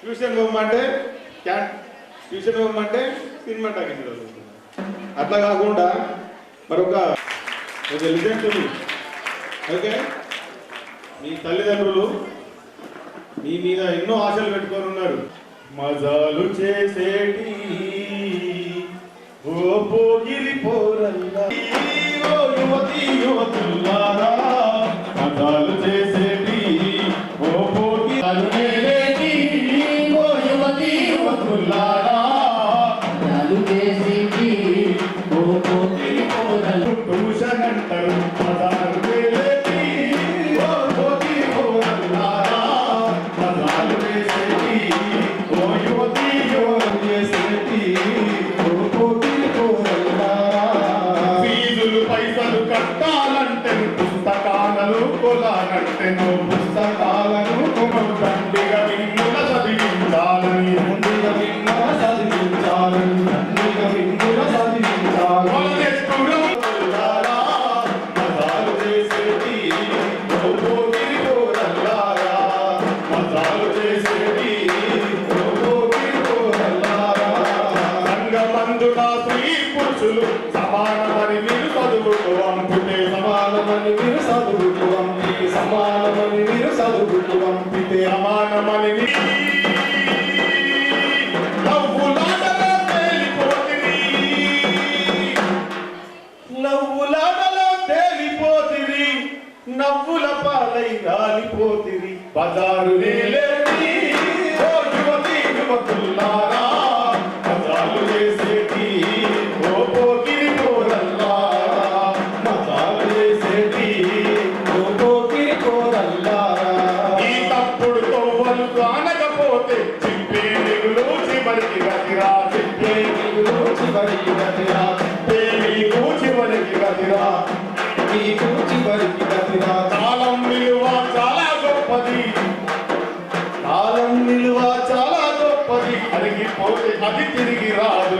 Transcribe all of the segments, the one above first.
Tuition పోమంటే can tuition పోమంటే cinema talking అట్లా కాకుండా మరొక లిజన్ టు ఓకే? మీ తల్లిదండ్రులు మీ మీద ఎన్నో ఆశలు పెట్టుకొని ఉన్నారు. మజాలు చేసేటి ఓ పోగిలి పోరల్లా. ఓ యువతి యువతుల్లా. కట్టాలంటే పుస్తకాలను కొలాలంటే నువ్వు పుస్తకాలను కొనుగోలు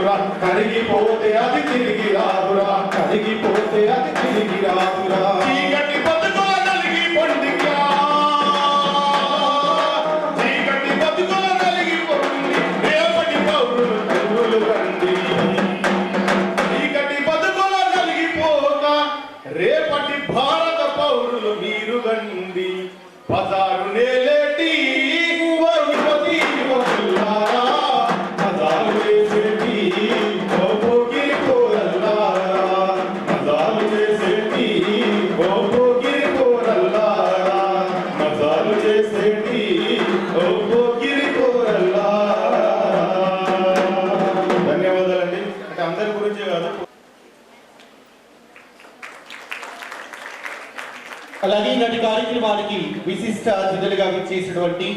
తిరిగి రాదురా కరిగిపోతే అది తిరిగి రాదురా కరిగిపోతే అది తిరిగి రాదురా విశిష్ట అతిథులుగా విచ్చేసినటువంటి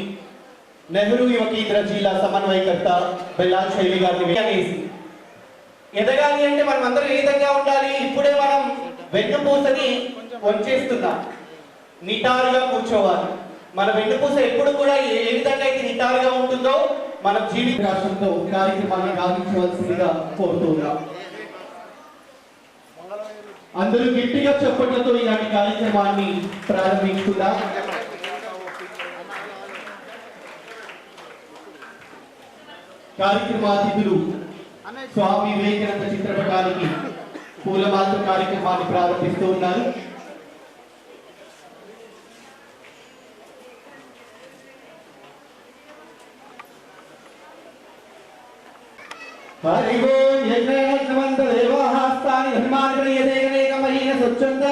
నెహ్రూ యువ కేంద్ర జిల్లా సమన్వయకర్త బెల్లాల్ శైలి గారిని అనేసి ఎదగాలి అంటే మనం అందరం ఏ విధంగా ఉండాలి? ఇప్పుడే మనం వెన్నుపూసని వంచేస్తున్నాం. నిటారుగా కూర్చోవాలి. మన వెన్నుపూస ఎప్పుడు కూడా ఏ విధంగా అయితే నిటారుగా ఉంటుందో మన జీవిత రాష్ట్రంతో కార్యక్రమాన్ని గావించవలసిందిగా కోరుతున్నాం. అందరూ గట్టిగా చప్పట్లతో ఇలాంటి కార్యక్రమాన్ని ప్రారంభించుకుందాం. కార్యక్రమ అతిథులు స్వామి వివేకానంద చిత్రపటానికి పూలమాలతో కార్యక్రమాన్ని ప్రారంభిస్తూ ఉన్నారు. హరి ఓం యజ్ఞమంత దేవాస్తాని ధర్మాని ప్రియదేకమహీన స్వచ్ఛంద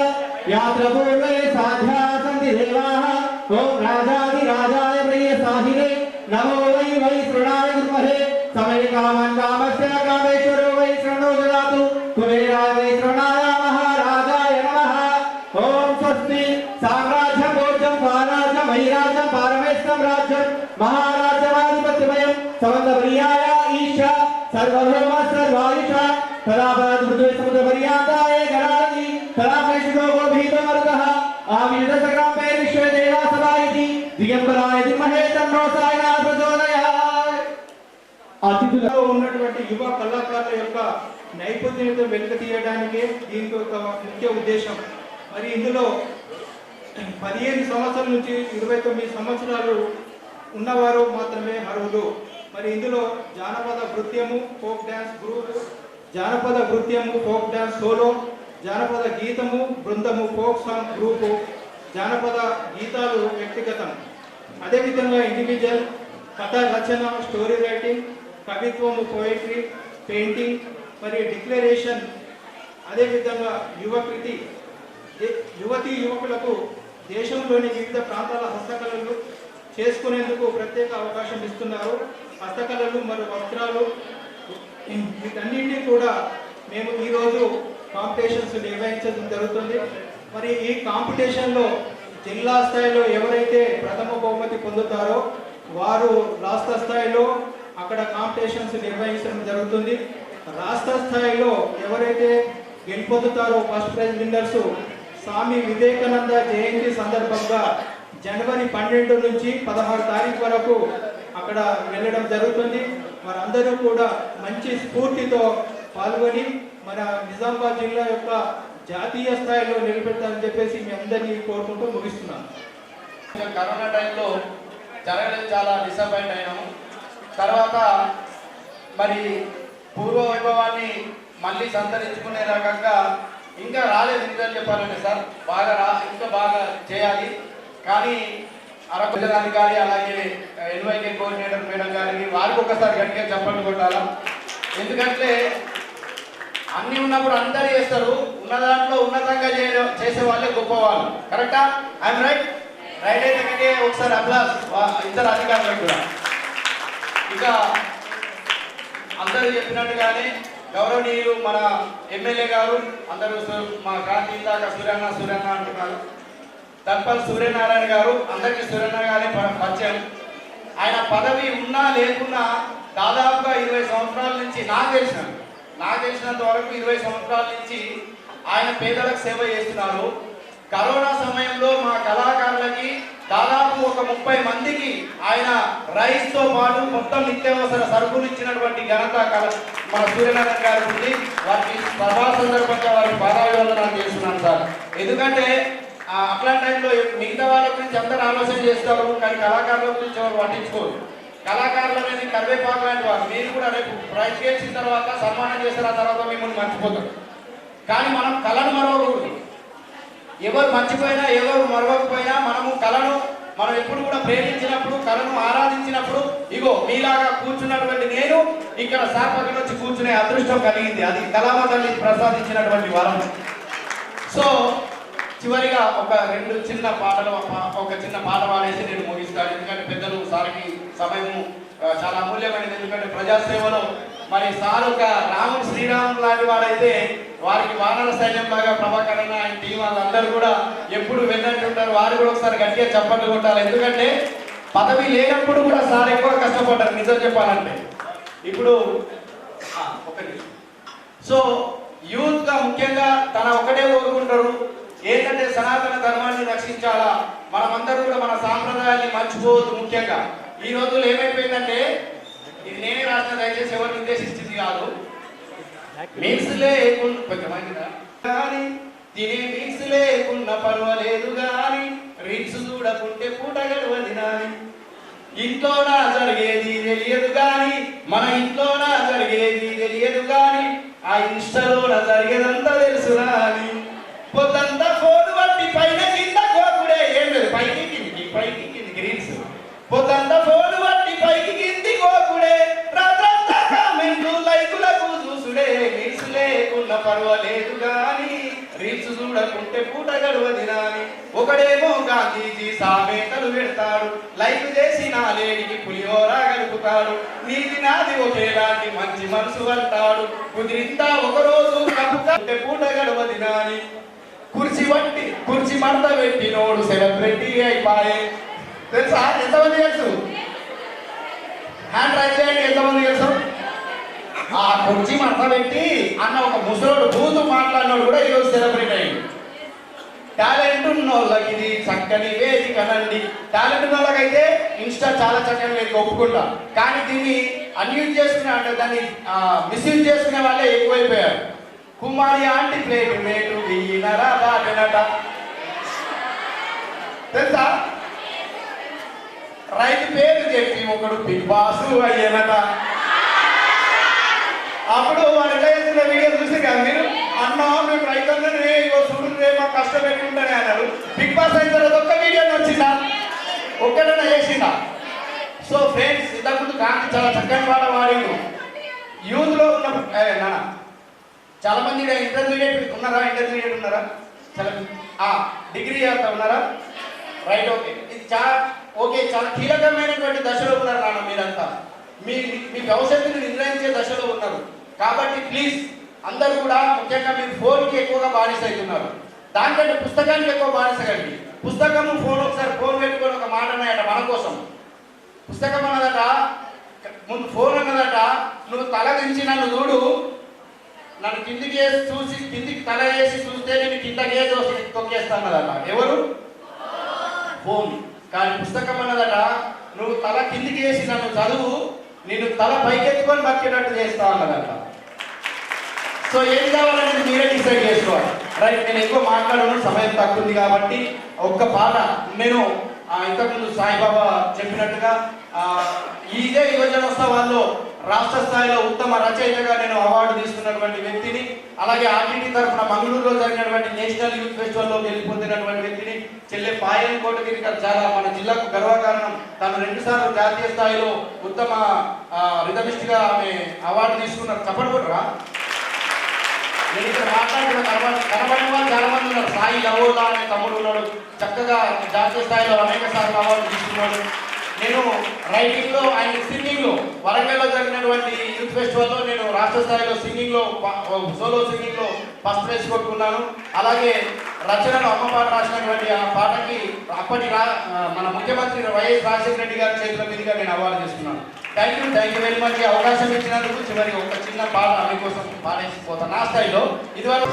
యాత్ర పూర్వే సాధ్యా సంతి దేవాః ఓం రాజాది రాజాయ ప్రియ సాహినే నమో వై వై శృణాయ గుర్మహే సమయ కామన్ కామస్య కామేశ్వరో వై శృణో దదాతు కుబేరాయ వై శృణాయ మహారాజాయ నమః ఓం స్వస్తి సామ్రాజ్యం భోజం స్వరాజ్యం వైరాజ్యం పారమేశ్వరం రాజ్యం మహారాజ్యమాధిపత్యమయం సమంతప్రియాయ ఈశా సర్వభౌమ సర్వాయుష తదా పరమృదు సముద్ర పర్యాంతాయ గణాది తదా అతిథుల ఉన్నటువంటి యువ కళాకారుల యొక్క నైపుణ్యత వెనుక తీయడానికే దీనికి ఒక ముఖ్య ఉద్దేశం. మరి ఇందులో పదిహేను సంవత్సరాల నుంచి ఇరవై తొమ్మిది సంవత్సరాలు ఉన్నవారు మాత్రమే అర్హులు. మరి ఇందులో జానపద నృత్యము ఫోక్ డ్యాన్స్ గ్రూప్ జానపద నృత్యము ఫోక్ డ్యాన్స్ సోలో జానపద గీతము బృందము ఫోక్ సాంగ్ గ్రూపు జానపద గీతాలు వ్యక్తిగతం. అదేవిధంగా ఇండివిజువల్ కథ రచన స్టోరీ రైటింగ్ కవిత్వము పోయిటరీ పెయింటింగ్ మరియు డిక్లరేషన్ అదేవిధంగా యువకృతి యువతీ యువకులకు దేశంలోని వివిధ ప్రాంతాల హస్తకళలు చేసుకునేందుకు ప్రత్యేక అవకాశం ఇస్తున్నారు. హస్తకళలు మరియు వస్త్రాలు వీటన్నింటినీ కూడా మేము ఈరోజు కాంపిటీషన్స్ నిర్వహించడం జరుగుతుంది. మరి ఈ కాంపిటీషన్లో జిల్లా స్థాయిలో ఎవరైతే ప్రథమ బహుమతి పొందుతారో వారు రాష్ట్ర స్థాయిలో అక్కడ కాంపిటీషన్స్ నిర్వహించడం జరుగుతుంది. రాష్ట్ర స్థాయిలో ఎవరైతే గెలుపొందుతారో first prize winners Swami Vivekananda జయంతి సందర్భంగా జనవరి పన్నెండు నుంచి పదహారు తారీఖు వరకు అక్కడ వెళ్ళడం జరుగుతుంది. మరందరూ కూడా మంచి స్ఫూర్తితో పాల్గొని మన నిజామాబాద్ జిల్లా యొక్క జాతీయ స్థాయిలో నిలబెడతారని చెప్పేసి మీ అందరినీ కోరుకుంటూ ముగిస్తున్నాను. కరోనా టైంలో చాలా డిసప్పాయింట్ అయినాము. తర్వాత మరి పూర్వ వైభవాన్ని మళ్ళీ సంతరించుకునే రకంగా ఇంకా రాలేదు నిజం చెప్పాలంటే సార్ బాగా రా ఇంకా బాగా చేయాలి. కానీ అధికారి అలాగే ఎన్వైకే కోఆర్డినేటర్ మేడం గారికి వారికి ఒకసారి గట్టిగా చెప్పండి కొట్టాలా? ఎందుకంటే అన్ని ఉన్నప్పుడు అందరు చేస్తారు ఉన్న దాంట్లో ఉన్నతంగా చేయ చేసే వాళ్ళే గొప్పవాళ్ళు. కరెక్టా ఐఎమ్ రైట్ రైట్ అయితే ఒకసారి అప్లాస్ ఇద్దరు అధికారులకు కూడా. ఇక అందరూ చెప్పినట్టుగానే గౌరవనీయులు మన ఎమ్మెల్యే గారు అందరూ మా క్రాంతి దాకా సూర్యన్న సూర్యన్న అంటున్నారు. తప్పల్ సూర్యనారాయణ గారు అందరికీ సూర్యన్న గారి పరిచయం. ఆయన పదవి ఉన్నా లేకున్నా దాదాపుగా ఇరవై సంవత్సరాల నుంచి నాకు తెలిసిన నాకు తెలిసినంత వరకు ఇరవై సంవత్సరాల నుంచి ఆయన పేదలకు సేవ చేస్తున్నారు. కరోనా సమయంలో మా కళాకారులకి దాదాపు ఒక ముప్పై మందికి ఆయన రైస్తో పాటు మొత్తం నిత్యావసర సరుకులు ఇచ్చినటువంటి ఘనత కళ- మన సూర్యనారాయణ గారు ఉంది. వారికి సభా సందర్భంగా వారికి పాదాభివందనాలు చేస్తున్నాను సార్. ఎందుకంటే ఆ, అట్లాంటి టైంలో మిగతా వాళ్ళ గురించి అందరూ ఆలోచన చేస్తారు కానీ కళాకారుల గురించి ఎవరు పట్టించుకోరు. కళాకారుల మీద కరివేపాకు లాంటి వారు మీరు కూడా రేపు ప్రైజ్ గెలిచిన తర్వాత సన్మానం చేసిన తర్వాత మిమ్మల్ని మర్చిపోతారు. కానీ మనం కళను మరవకూడదు ఎవరు మర్చిపోయినా ఎవరు మరవకపోయినా మనము కళను మనం ఎప్పుడు కూడా ప్రేమించినప్పుడు కళను ఆరాధించినప్పుడు ఇగో మీలాగా కూర్చున్నటువంటి నేను ఇక్కడ సాపకి నుంచి వచ్చి కూర్చునే అదృష్టం కలిగింది. అది కళామ తల్లి ప్రసాదించినటువంటి వరం. సో చివరిగా ఒక రెండు చిన్న పాటలు ఒక చిన్న పాట పాడేసి నేను ముగిస్తాను. ఎందుకంటే పెద్దలు సార్కి సమయము చాలా అమూల్యమైనది. ఎందుకంటే ప్రజాసేవలో మరి సార్ ఒక రాముడు శ్రీరాముడు లాంటి వాడైతే వారికి వానర శైలం లాగా ప్రభాకర్ అన్న ఆయన టీం వాళ్ళందరూ కూడా ఎప్పుడు వెళ్ళంటుంటారు వారు కూడా ఒకసారి గట్టిగా చప్పట్లు కొట్టాలి. ఎందుకంటే పదవి లేనప్పుడు కూడా సార్ ఎక్కువ కష్టపడ్డారు నిజం చెప్పాలంటే. ఇప్పుడు ఒకటి సో యూత్గా ముఖ్యంగా తన ఒకటే కోరుకుంటారు. ఏంటంటే సనాతన ధర్మాన్ని రక్షించాలా? మనమందరూ కూడా మన సాంప్రదాయాన్ని మర్చిపోవద్దు ముఖ్యంగా. ఈ రోజుల్లో ఏమైపోయిందంటే ఇది నేనే రాసిన దయచేసి ఎవరిని ఉద్దేశించింది కాదు. మిక్స్ లేకుండా కొంచెం కానీ తినే మిక్స్ లేకుండా పర్వాలేదు గాని రీల్స్ చూడకుంటే పూట గడవది నాని ఇంట్లోన జరిగేది తెలియదు గాని మన ఇంట్లోన జరిగేది తెలియదు గాని ఆ ఇన్స్టాలోన జరిగేదంతా తెలుసు రాని. పొద్దంతా ఫోన్ బట్టి పైన కింద కోకుడే. ఏం లేదు పైకి కిందికి పైకి కిందికి రీల్స్. పొద్దంతా ఫోన్ బట్టి పైకి కింది కోకుడే చూసుడే రీల్స్ పర్వాలేదు గాని రీల్స్ చూడకుంటే పూట గడవది నాని ఒకడేమో గాంధీజీ సామెతలు పెడతాడు లైక్ చేసి నా లేడికి పులిహోర గడుపుతాడు. నీది నాది ఒకేలాంటి మంచి మనసు అంటాడు. కుదిరిందా ఒకరోజు కప్పుకుంటే పూట గడవది నాని కుర్చీ వంటి కుర్చీ మడత పెట్టినోడు సెలబ్రిటీ అయిపోయే. తెలుసా? ఎంతమంది తెలుసు? హ్యాండ్ రైట్ చేయండి ఎంతమంది తెలుసు? ఆ కుర్చీ మడత పెట్టి అన్న ఒక ముసలోడు బూతు మాట్లాడినోడు కూడా ఈరోజు సెలబ్రేట్ అయ్యింది టాలెంట్ ఉన్న వాళ్ళకి ఇది చక్కని వేదిక నండి టాలెంట్ ఉన్నోళ్ళకైతే ఇన్స్టా చాలా చక్కని వేదిక ఒప్పుకుంటా. కానీ దీన్ని అన్యూజ్ చేసుకునే అంటే దాన్ని మిస్యూజ్ చేసుకునే వాళ్ళే ఎక్కువైపోయారు. కుమారి ఆంటీ ప్లేట్ మేటు వీనరా దాటనట తెలుసా? రైతు పేరు చెప్పి ఒకడు బిగ్ బాసు అయ్యానట. అప్పుడు వాళ్ళు ఎట్లా చేసిన వీడియో చూసి కదా మీరు అన్న మేము రైతులనే ఇగో చూడు మాకు కష్టం పెట్టుకుంటానే అన్నారు. బిగ్ బాస్ అయిన తర్వాత ఒక్క వీడియో వచ్చిందా? ఒక్కడైనా చేసిందా? సో ఫ్రెండ్స్ ఇంతకుముందు కానీ చాలా చక్కని పాట వాడిండు యూత్లో ఉన్న నాన్న చాలా మంది ఇంటర్మీడియట్ ఉన్నారా? ఇంటర్మీడియట్ ఉన్నారా? చాలా డిగ్రీ అంతా ఉన్నారా? Right okay. ఇది చాలా ఓకే చాలా కీలకమైనటువంటి దశలో ఉన్నారు నాన్న మీరంతా. మీ మీ భవిష్యత్తుని నిర్ణయించే దశలో ఉన్నారు. కాబట్టి ప్లీజ్ అందరూ కూడా ముఖ్యంగా మీరు ఫోన్కి ఎక్కువగా బానిస అవుతున్నారు. దానికంటే పుస్తకానికి ఎక్కువ బానిస కండి. పుస్తకము ఫోన్ ఒకసారి ఫోన్ పెట్టుకొని ఒక మాట అన్నాయట మన కోసం. పుస్తకం అన్నదట ముందు ఫోన్ అన్నదట నువ్వు తల దించి నన్ను చూడు. నన్ను కిందికి వేసి చూసి కిందికి తల వేసి చూస్తే నేను కిందకి వేసి వస్తే తొక్కేస్తానదట ఎవరు? ఫోన్ కానీ పుస్తకం అన్నదట నువ్వు తల కిందికి వేసి నన్ను చదువు. నేను తల పైకెత్తుకొని బతికేటట్టు చేస్తా అన్నదట సో ఏం కావాలనేది మీరే డిసైడ్ చేసుకోవాలి. రైట్ నేను ఎక్కువ మాట్లాడను సమయం తక్కువ ఉంది కాబట్టి ఒక్క పాట నేను ఇంతకుముందు సాయిబాబా చెప్పినట్టుగా ఆ, ఇదే యువజనోత్సవాల్లో రాష్ట్ర స్థాయిలో ఉత్తమ రచయితగా నేను అవార్డు తీసుకున్నటువంటి వ్యక్తిని అలాగే ఆర్టీటీ తరఫున మంగళూరులో జరిగినటువంటి నేషనల్ యూత్ ఫెస్టివల్లో వెళ్ళిపోతున్నటువంటి వ్యక్తిని చెల్లె పాయల్ కోటగిరి గారు చాలా మన జిల్లాకు గర్వకారణం. తను రెండుసార్లు జాతీయ స్థాయిలో ఉత్తమ రిథమిస్ట్గా ఆమె అవార్డు తీసుకున్నారు. చెప్పడరా నేను ఇక్కడ మాట్లాడుతున్న కనబడి కనబడిన వాళ్ళు చాలా మంది ఉన్నారు. సాయి లవోలా అనే తమ్ముడు ఉన్నాడు. చక్కగా జాతీయ స్థాయిలో అనేక సార్లు అవార్డు తీసుకున్నాడు. నేను రైటింగ్లో ఆయన సింగింగ్లో వరంగల్లో జరిగినటువంటి యూత్ ఫెస్టివల్లో నేను రాష్ట్ర స్థాయిలో సింగింగ్లో సోలో సింగింగ్లో ఫస్ట్ ప్రైజ్ కొట్టుకున్నాను. అలాగే రచనలు అమ్మ పాట రాసినటువంటి ఆ పాటకి అప్పటి మన ముఖ్యమంత్రి వైఎస్ రాజశేఖర రెడ్డి గారి చేతుల మీదుగా నేను అవార్డు చేస్తున్నాను thank you thank you very much అవకాశం ఇచ్చినందుకు చివరికి ఒక చిన్న పాట మీకోసం పాడేసిపోతాను నా స్థాయిలో ఇదివరకు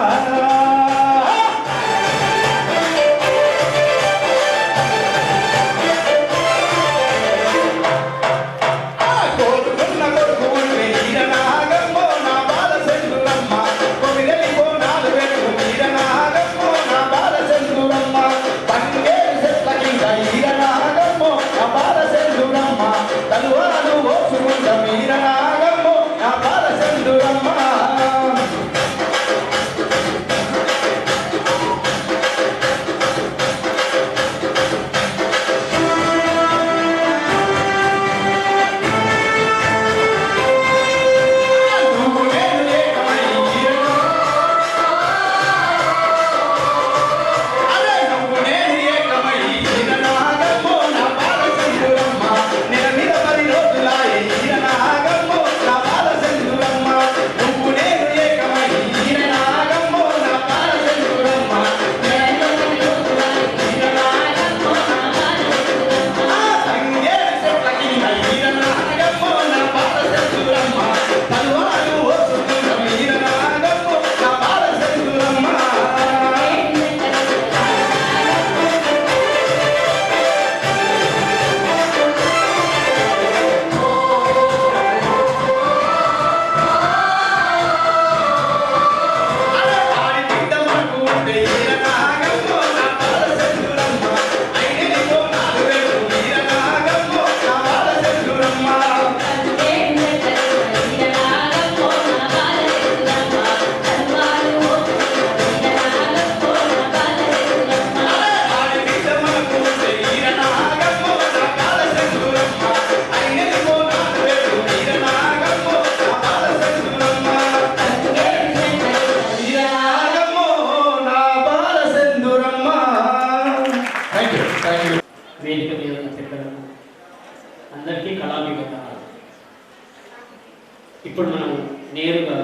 ఇప్పుడు మనం నేరుగా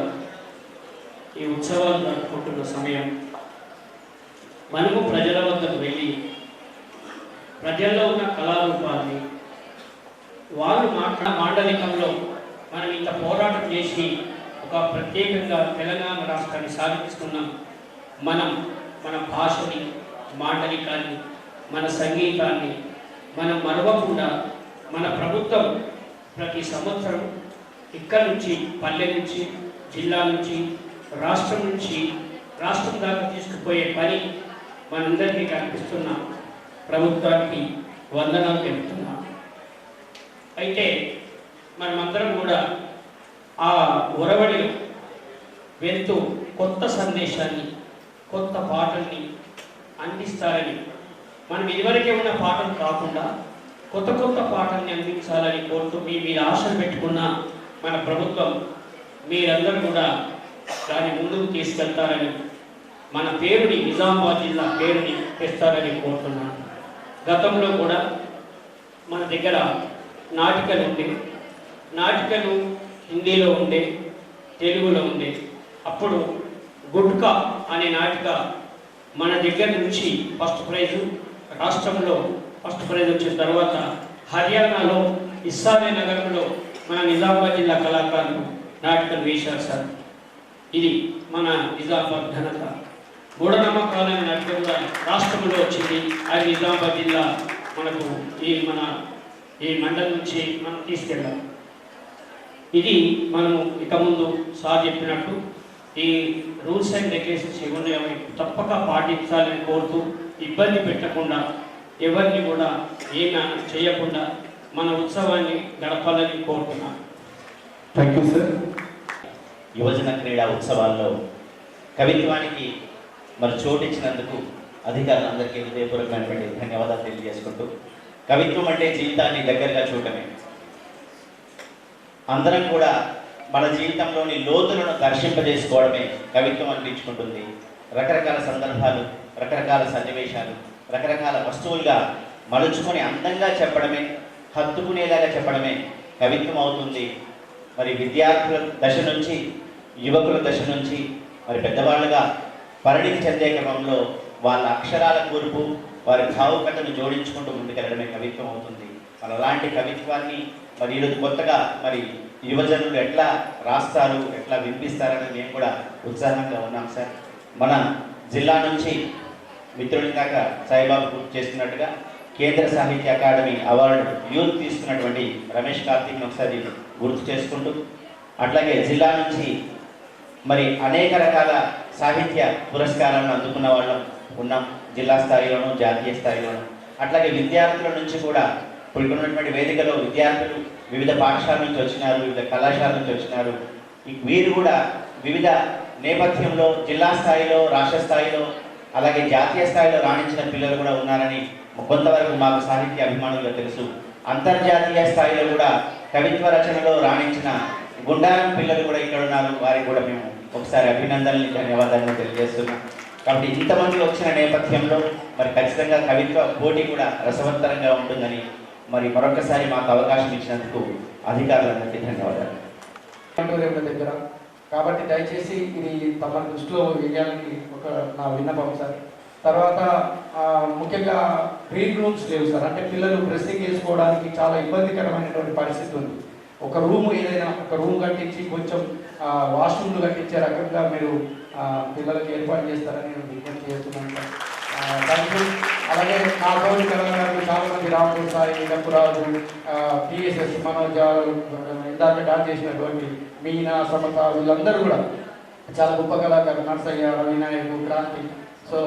ఈ ఉత్సవాలు జరుపుకుంటున్న సమయం. మనము ప్రజల వద్దకు వెళ్ళి ప్రజల్లో ఉన్న కళారూపాన్ని వారు మాట్లాడ మాండలికంలో మనం ఇంత పోరాటం చేసి ఒక ప్రత్యేకంగా తెలంగాణ రాష్ట్రాన్ని సాధిస్తున్నాం మనం మన భాషని మాండలికాన్ని మన సంగీతాన్ని మనం మరవకుండా మన ప్రభుత్వం ప్రతి సంవత్సరం ఇక్కడ నుంచి పల్లె నుంచి జిల్లా నుంచి రాష్ట్రం నుంచి రాష్ట్రం దాకా తీసుకుపోయే పని మనందరికీ కనిపిస్తున్న ప్రభుత్వానికి వందనాలు తెలుపుతున్నాం. అయితే మనమందరం కూడా ఆ ఒరవడిలో వెళ్తూ కొత్త సందేశాన్ని కొత్త పాటల్ని అందిస్తారని మనం ఇదివరకే ఉన్న పాటలు కాకుండా కొత్త కొత్త పాటల్ని అందించాలని కోరుతూ మీ మీద ఆశలు పెట్టుకున్న మన ప్రభుత్వం మీరందరూ కూడా దాన్ని ముందుకు తీసుకెళ్తారని మన పేరుని నిజామాబాద్ జిల్లా పేరుని తెస్తారని కోరుతున్నాను. గతంలో కూడా మన దగ్గర నాటికలు ఉండే నాటికలు హిందీలో ఉండే తెలుగులో ఉండే అప్పుడు గుట్కా అనే నాటిక మన దగ్గర నుంచి ఫస్ట్ ప్రైజు రాష్ట్రంలో ఫస్ట్ ప్రైజ్ వచ్చిన తర్వాత హర్యానాలో ఇస్సానే నగరంలో మన నిజామాబాద్ జిల్లా కళాకారులు నాటకం వేశారు సార్. ఇది మన నిజామాబాద్ ఘనత. మూఢనమ్మకాలైన నాటకం కూడా రాష్ట్రంలో వచ్చింది. అది నిజామాబాద్ జిల్లా మనకు ఈ మన ఈ మండలం నుంచి మనం తీసుకెళ్ళాం. ఇది మనము ఇక ముందు సార్ చెప్పినట్టు ఈ రూల్స్ అండ్ రెగ్యులేషన్స్ ఏమున్నాయో తప్పక పాటించాలని కోరుతూ ఇబ్బంది పెట్టకుండా ఎవరిని కూడా ఏమి చేయకుండా మన ఉత్సవాన్ని గడపాలని కోరుతున్నాను థ్యాంక్ యూ సార్ యువజన క్రీడా ఉత్సవాల్లో కవిత్వానికి మరి చోటిచ్చినందుకు అధికారులందరికీ హృదయపూర్వకమైనటువంటి ధన్యవాదాలు తెలియజేసుకుంటూ కవిత్వం అంటే జీవితాన్ని దగ్గరగా చూడటమే. అందరం కూడా మన జీవితంలోని లోతులను దర్శింపజేసుకోవడమే కవిత్వం అనిపించుకుంటుంది రకరకాల సందర్భాలు రకరకాల సన్నివేశాలు రకరకాల వస్తువులుగా మలుచుకొని అందంగా చెప్పడమే హత్తుకునేలాగా చెప్పడమే కవిత్వం అవుతుంది మరి విద్యార్థుల దశ నుంచి యువకుల దశ నుంచి మరి పెద్దవాళ్ళుగా పరిణితి చెందే క్రమంలో వాళ్ళ అక్షరాల కూర్పు వారి భావుకతను జోడించుకుంటూ ముందుకెళ్ళడమే కవిత్వం అవుతుంది మరి అలాంటి కవిత్వాన్ని మరి ఈరోజు కొత్తగా మరి యువజనులు ఎట్లా రాస్తారు ఎట్లా వినిపిస్తారని మేము కూడా ఉత్సాహంగా ఉన్నాం సార్. మన జిల్లా నుంచి మిత్రుడి దాకా సాయిబాబు గుర్తు చేస్తున్నట్టుగా కేంద్ర సాహిత్య అకాడమీ అవార్డు యూత్ తీసుకున్నటువంటి రమేష్ కార్తీక్ని ఒకసారి గుర్తు చేసుకుంటూ అట్లాగే జిల్లా నుంచి మరి అనేక రకాల సాహిత్య పురస్కారాలను అందుకున్న వాళ్ళం ఉన్నాం. జిల్లా స్థాయిలోను జాతీయ స్థాయిలోను. అట్లాగే విద్యార్థుల నుంచి కూడా ఇప్పుడు ఉన్నటువంటి వేదికలో విద్యార్థులు వివిధ పాఠశాల నుంచి వచ్చినారు వివిధ కళాశాల నుంచి వచ్చినారు. వీరు కూడా వివిధ నేపథ్యంలో జిల్లా స్థాయిలో రాష్ట్ర స్థాయిలో అలాగే జాతీయ స్థాయిలో రాణించిన పిల్లలు కూడా ఉన్నారని కొంతవరకు మాకు సాహిత్య అభిమానులుగా తెలుసు. అంతర్జాతీయ స్థాయిలో కూడా కవిత్వ రచనలో రాణించిన గుండారం పిల్లలు కూడా ఇక్కడ ఉన్నారు వారికి కూడా మేము ఒకసారి అభినందనలు ధన్యవాదాలను తెలియజేస్తున్నాం. కాబట్టి ఇంతమంది వచ్చిన నేపథ్యంలో మరి ఖచ్చితంగా కవిత్వ పోటీ కూడా రసవంతరంగా ఉంటుందని మరి మరొకసారి మాకు అవకాశం ఇచ్చినందుకు అధికారులందరికీ ధన్యవాదాలు. దగ్గర. కాబట్టి దయచేసి ఇది తమ దృష్టిలో వేయాలని ఒక నా విన్నపం సార్. తర్వాత ముఖ్యంగా గ్రీన్ రూమ్స్ లేవు సార్. అంటే పిల్లలు డ్రెస్సింగ్ వేసుకోవడానికి చాలా ఇబ్బందికరమైనటువంటి పరిస్థితి ఉంది. ఒక రూమ్ ఏదైనా ఒక రూమ్ కట్టించి కొంచెం వాష్రూమ్లు కట్టించే రకంగా మీరు పిల్లలకి ఏర్పాటు చేస్తారని నేను విజ్ఞప్తి చేస్తున్నాను దానికి అలాగే నా తోటి తెలంగాణకు చాలా మంది రాముడు సాయి డప్పురాజు పిఎస్ఎస్ మనోజ్ ఇందాక డాన్స్ చేసినటువంటి మీనా సమత వీళ్ళందరూ కూడా చాలా గొప్ప కళాకారులు. నర్సయ్య రవినాయకు క్రాంతి సో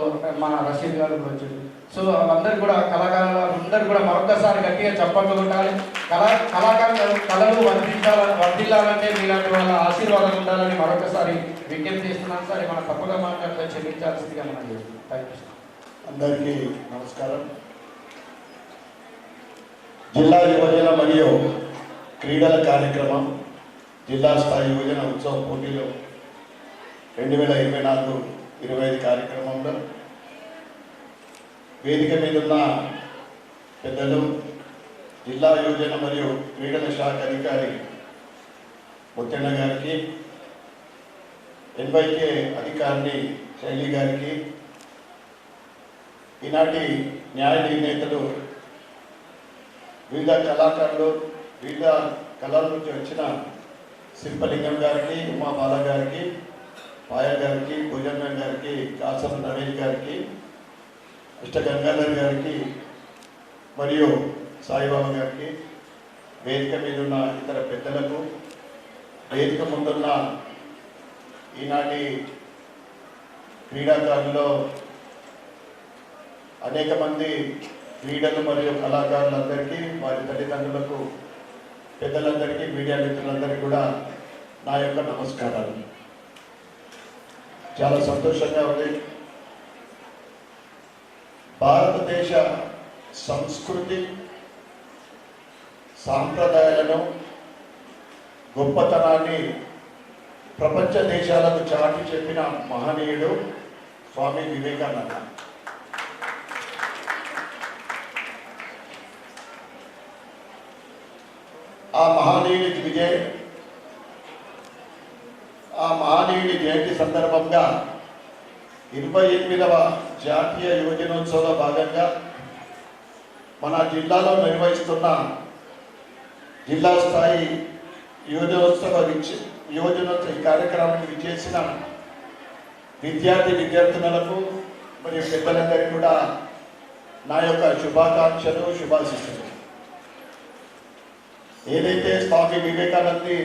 మన రషీద్ గారు కూడా వచ్చారు. సో అందరు కూడా కళాకారులు అందరూ కూడా మరొకసారి గట్టిగా చప్పట్లు కొట్టాలి. కళా కళాకారులు కళలు వర్ధించాలని వర్ధిల్లాలంటే మీలాంటి వాళ్ళ ఆశీర్వాదం ఉండాలని మరొకసారి విజ్ఞప్తి చేస్తున్నాను. సార్ మన తప్పుగా మాట్లాడితే క్షమించాల్సిందిగా మనం థ్యాంక్ యూ అందరికీ నమస్కారం. జిల్లా యువజన మరియు క్రీడల కార్యక్రమం జిల్లా స్థాయి యువజన ఉత్సవ పోటీలు రెండు వేల ఇరవై నాలుగు ఇరవై ఐదు కార్యక్రమంలో వేదిక మీద ఉన్న పెద్దలు జిల్లా యువజన మరియు క్రీడల శాఖ అధికారి ముత్తెన్న గారికి ఎన్వైకే అధికారిని శైలి గారికి ఈనాటి న్యాయ నిర్ణేతలు వివిధ కళాకారులు వివిధ కళల నుంచి వచ్చిన శిల్పలింగం గారికి ఉమా బాల గారికి పాయల్ గారికి భుజంగం గారికి కాసం నవీన్ గారికి ఇష్ట గంగాధర్ గారికి మరియు సాయిబాబా గారికి వేదిక మీద ఉన్న ఇతర పెద్దలకు వేదిక ముందున్న ఈనాటి క్రీడాకారుల్లో అనేక మంది క్రీడలు మరియు కళాకారులందరికీ వారి తల్లిదండ్రులకు పెద్దలందరికీ మీడియా మిత్రులందరికీ కూడా నా యొక్క నమస్కారాలు. చాలా సంతోషంగా ఉంది. భారతదేశ సంస్కృతి సాంప్రదాయాలను గొప్పతనాన్ని ప్రపంచ దేశాలకు చాటి చెప్పిన మహనీయుడు స్వామి వివేకానంద. ఆ మహనీయుడి విజయ్ ఆ మహనీయుడి జయంతి సందర్భంగా ఇరవై ఎనిమిదవ జాతీయ యువజనోత్సవంలో భాగంగా మన జిల్లాలో నిర్వహిస్తున్న జిల్లా స్థాయి యువజనోత్సవ విచ- యువజనోత్సవ కార్యక్రమానికి విచ్చేసిన విద్యార్థి విద్యార్థినులకు మరియు పెద్దలందరికీ కూడా నా యొక్క శుభాకాంక్షలు శుభాశిస్తులు ఏదైతే స్వామి వివేకానంది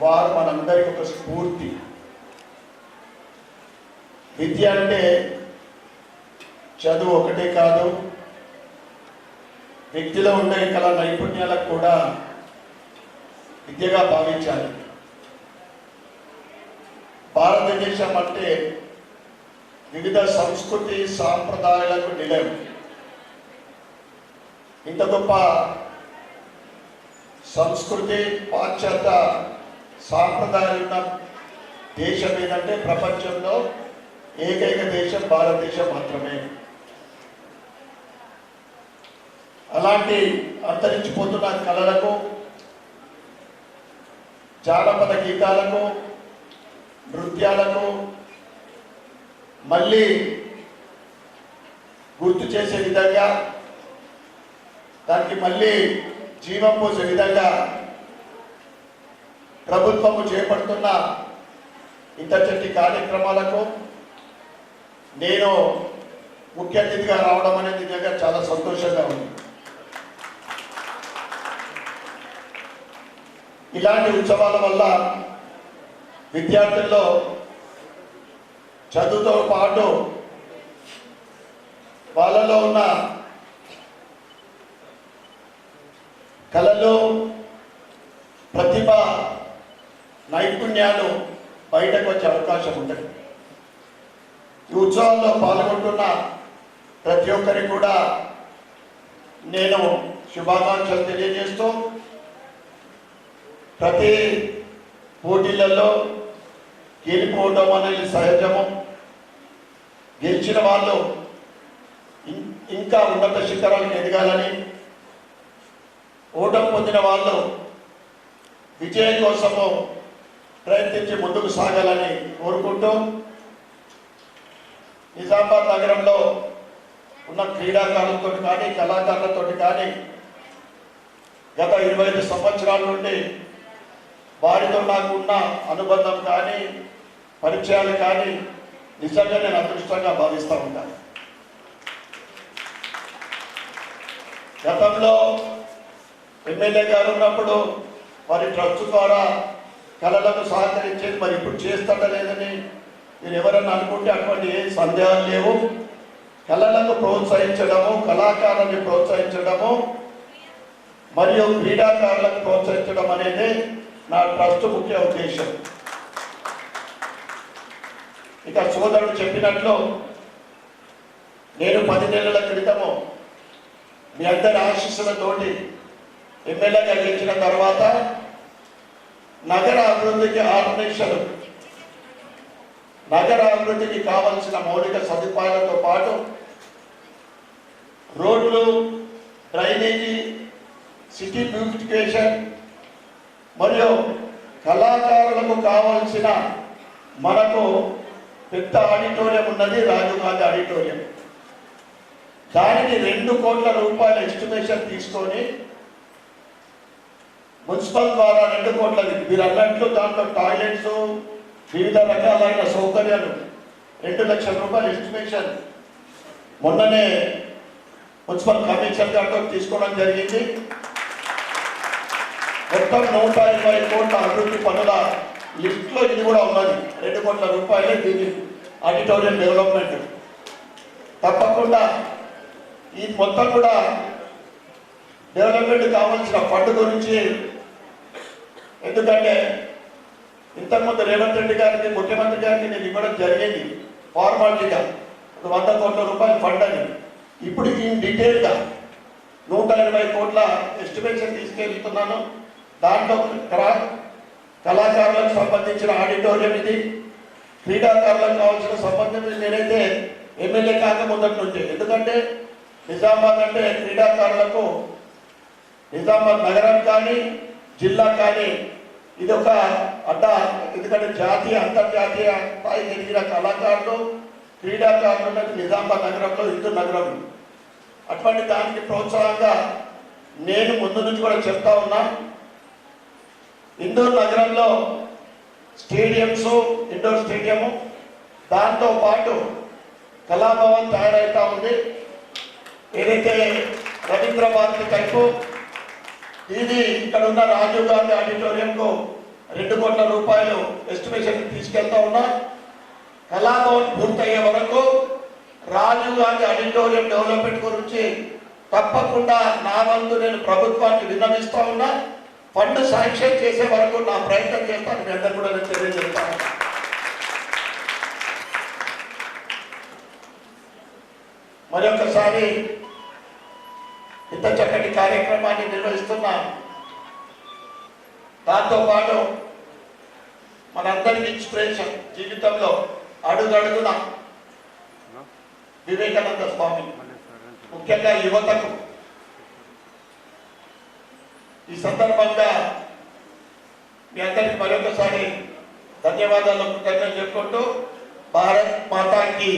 వారు మనందరికి ఒక స్ఫూర్తి. విద్య అంటే చదువు ఒకటే కాదు వ్యక్తిలో ఉండే కళ నైపుణ్యాలకు కూడా విద్యగా భావించాలి. భారతదేశం అంటే వివిధ సంస్కృతి సాంప్రదాయాలకు నిలయం. ఇంత గొప్ప సంస్కృతి పాశ్చాత్య సాంప్రదాయం దేశం ఏదంటే ప్రపంచంలో ఏకైక దేశం భారతదేశం మాత్రమే. అలాంటి అంతరించిపోతున్న కళలకు జానపద గీతాలకు నృత్యాలకు మళ్ళీ గుర్తు చేసే విధంగా దానికి మళ్ళీ జీవం పోసే విధంగా ప్రభుత్వము చేపడుతున్న ఇంతచెట్టి కార్యక్రమాలకు నేను ముఖ్య అతిథిగా రావడం అనేది నిజంగా చాలా సంతోషంగా ఉంది. ఇలాంటి ఉత్సవాల వల్ల విద్యార్థుల్లో చదువుతో పాటు వాళ్ళలో ఉన్న కళలు ప్రతిభ నైపుణ్యాలు బయటకు వచ్చే అవకాశం ఉంటుంది ఈ ఉత్సవాల్లో పాల్గొంటున్న ప్రతి ఒక్కరికి కూడా నేను శుభాకాంక్షలు తెలియజేస్తూ ప్రతి పోటీలలో గెలిపోవడం అనేది సహజము. గెలిచిన వాళ్ళు ఇం- ఇంకా ఉన్నత శిఖరాలకు ఎదగాలని ఓటం పొందిన వాళ్ళు విజయం కోసము ప్రయత్నించి ముందుకు సాగాలని కోరుకుంటూ నిజామాబాద్ నగరంలో ఉన్న క్రీడాకారులతో కానీ కళాకారులతో కానీ గత ఇరవై ఐదు సంవత్సరాల నుండి వారితో నాకు ఉన్న అనుబంధం కానీ పరిచయాలు కానీ నిజంగా నేను అదృష్టంగా భావిస్తూ ఉంటాను గతంలో ఎమ్మెల్యే గారు ఉన్నప్పుడు వారి ట్రస్ట్ ద్వారా కళలకు సహకరించేది మరి ఇప్పుడు చేస్తాడా లేదని మీరు ఎవరన్నా అనుకుంటే అటువంటి ఏ సందేహాలు లేవు. కళలకు ప్రోత్సహించడము కళాకారులను ప్రోత్సహించడము మరియు క్రీడాకారులకు ప్రోత్సహించడం అనేది నా ట్రస్ట్ ముఖ్య ఉద్దేశం. ఇక సోదరుడు చెప్పినట్లు నేను పది నెలల క్రితము మీ అందరి ఆశీస్సులతోటి ఎమ్మెల్యేగా గెలిచిన తర్వాత నగర అభివృద్ధికి ఆర్గనైజేషన్ నగర అభివృద్ధికి కావలసిన మౌలిక సదుపాయాలతో పాటు రోడ్లు డ్రైనేజీ సిటీ బ్యూటిఫికేషన్ మరియు కళాకారులకు కావలసిన మనకు పెద్ద ఆడిటోరియం ఉన్నది రాజీవ్ గాంధీ ఆడిటోరియం. దానికి రెండు కోట్ల రూపాయల ఎస్టిమేషన్ తీసుకొని మున్సిపల్ ద్వారా రెండు కోట్లది మీరు అన్నట్లు దాంట్లో టాయిలెట్స్ వివిధ రకాలైన సౌకర్యాలు. రెండు లక్షల రూపాయల ఎస్టిమేషన్. మొన్ననే మున్సిపల్ కమిషనర్ గారితో తీసుకోవడం జరిగింది. మొత్తం నూట ఇరవై కోట్ల అభివృద్ధి పనుల లిస్ట్లో ఇది కూడా ఉన్నది. రెండు కోట్ల రూపాయలే దీని ఆడిటోరియం డెవలప్మెంట్. తప్పకుండా ఈ మొత్తం కూడా డెవలప్మెంట్ కావాల్సిన ఫండ్ గురించి ఎందుకంటే ఇంతకుముందు రేవంత్ రెడ్డి గారికి ముఖ్యమంత్రి గారికి నేను ఇవ్వడం జరిగింది. ఫార్మాలిటీగా ఒక వంద కోట్ల రూపాయల ఫండ్ అని ఇప్పుడు ఇన్ డీటెయిల్గా నూట ఇరవై కోట్ల ఎస్టిమేషన్ తీసుకెళ్తున్నాను. దాంట్లో కళా- కళాకారులకు సంబంధించిన ఆడిటోరియం ఇది. క్రీడాకారులకు కావాల్సిన సంబంధించి నేనైతే ఎమ్మెల్యే కాక ముందటి నుంచి. ఎందుకంటే నిజామాబాద్ అంటే క్రీడాకారులకు నిజామాబాద్ నగరం కానీ జిల్లా కానీ ఇది ఒక అడ్డ ఎందుకంటే జాతీయ అంతర్జాతీయ స్థాయి ఎదిగిన కళాకారులు క్రీడాకారులు నిజామాబాద్ నగరంలో హిందూ నగరం అటువంటి దానికి ప్రోత్సాహంగా నేను ముందు నుంచి కూడా చెప్తా ఉన్నా ఇండోర్ నగరంలో స్టేడియంస్ ఇండోర్ స్టేడియము దాంతో పాటు కళాభవన్ తయారవుతా ఉంది. ఏదైతే రవీంద్రభారతి టైపు ఇది ఇక్కడ ఉన్న రాజీవ్ గాంధీ ఆడిటోరియంకు రెండు కోట్ల రూపాయలు ఎస్టిమేషన్ తీసుకెళ్తా ఉన్నా. కళాభవన్ పూర్తయ్యే వరకు రాజీవ్ గాంధీ ఆడిటోరియం డెవలప్మెంట్ గురించి తప్పకుండా నా వంతు నేను ప్రభుత్వానికి విన్నవిస్తా ఉన్నా. ఫండ్ శాంక్షన్ చేసే వరకు నా ప్రయత్నం చేస్తాను మీ అందరు కూడా నేను తెలియజేస్తాను మరొకసారి ఇంత చక్కటి కార్యక్రమాన్ని నిర్వహిస్తున్నాం. దాంతో పాటు మనందరికి ఇన్స్పిరేషన్ జీవితంలో అడుగడుగున వివేకానంద స్వామి ముఖ్యంగా యువతకు. ఈ సందర్భంగా మీ అందరికి మరొకసారి ధన్యవాదాలు కృతజ్ఞతలు చెప్పుకుంటూ భారత్ మాతాకి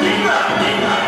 Viva! Viva!